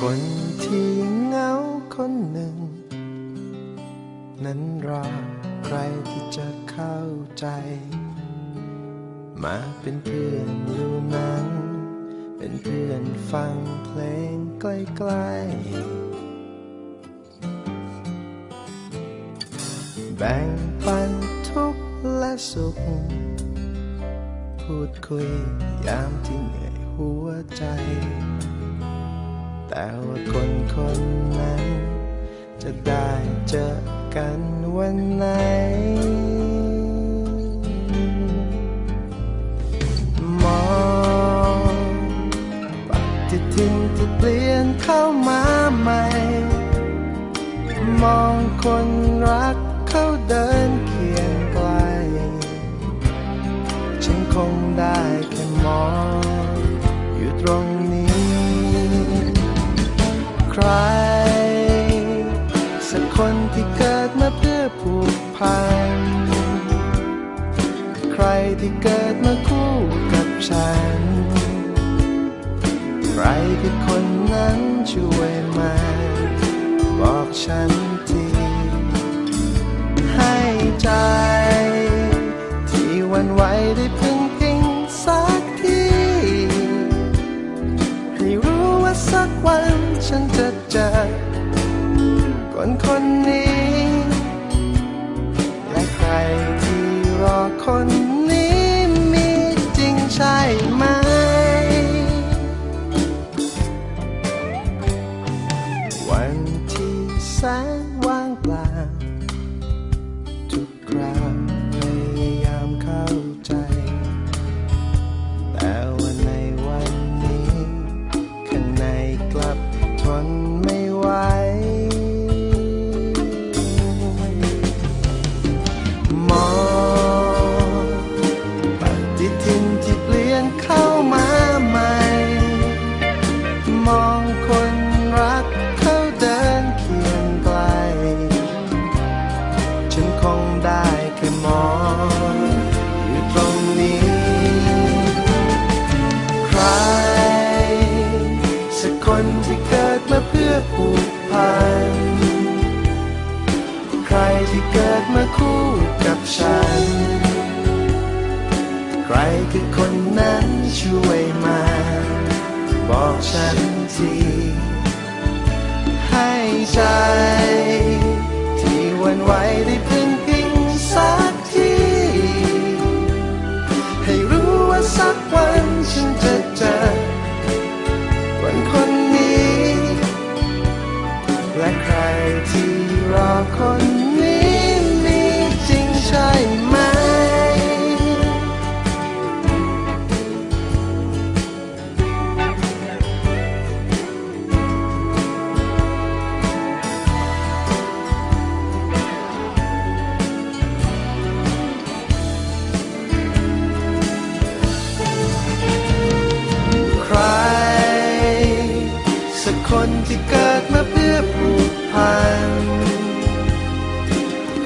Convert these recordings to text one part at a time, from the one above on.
คนที่เหงาคนหนึ่ง นั้นรอใครที่จะเข้าใจ มาเป็นเพื่อนดูหนัง เป็นเพื่อนฟังเพลงใกล้ๆแบ่งปันทุกข์และสุข พูดคุยยามที่เหนื่อยหัวใจ แต่ว่าคนคนนั้น จะได้เจอกันวันไหน ใคร สักคนที่เกิดมาเพื่อผูกพัน ใครที่เกิดมาคู่กับฉัน ใครคือคนนั้นช่วยมา บอกฉันักวันฉันจะเจอคนคนนี้ ปฏิทินที่เปลี่ยนเข้ามาใหม่ มองคนรักเขาเดินเคียงไกล ฉันคงได้แค่มองอยู่ตรงนี้ ใคร สักคนที่เกิดมาเพื่อผูกพัน ใครที่เกิดมาคู่กับฉัน ใครคือคนนั้นช่วยมา บอกฉันที ให้ใจ ที่วันไหวได้พึ่งพิงสักที ให้รู้ว่าสักวันฉันจะเจอวันคนนี้ และใครที่รอคน สักคนที่เกิดมาเพื่อผูกพัน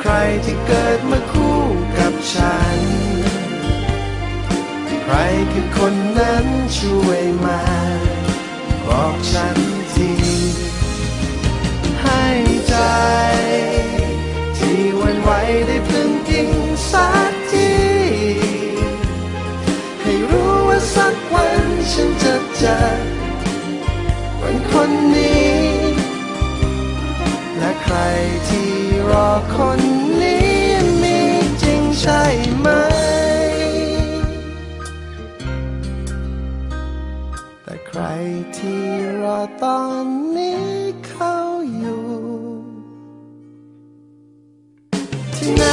ใครที่เกิดมาคู่กับฉัน ใครคือคนนั้นช่วยมา บอกฉันทีให้ใจ ที่วันไหวได้พึ่งพิงสักทีให้รู้ว่าสักวันฉันจะเจอ คนนี้ และใครที่รอคนนี้มีจริงใช่ไหม แต่ใครที่รอตอนนี้เขาอยู่ที่ไหน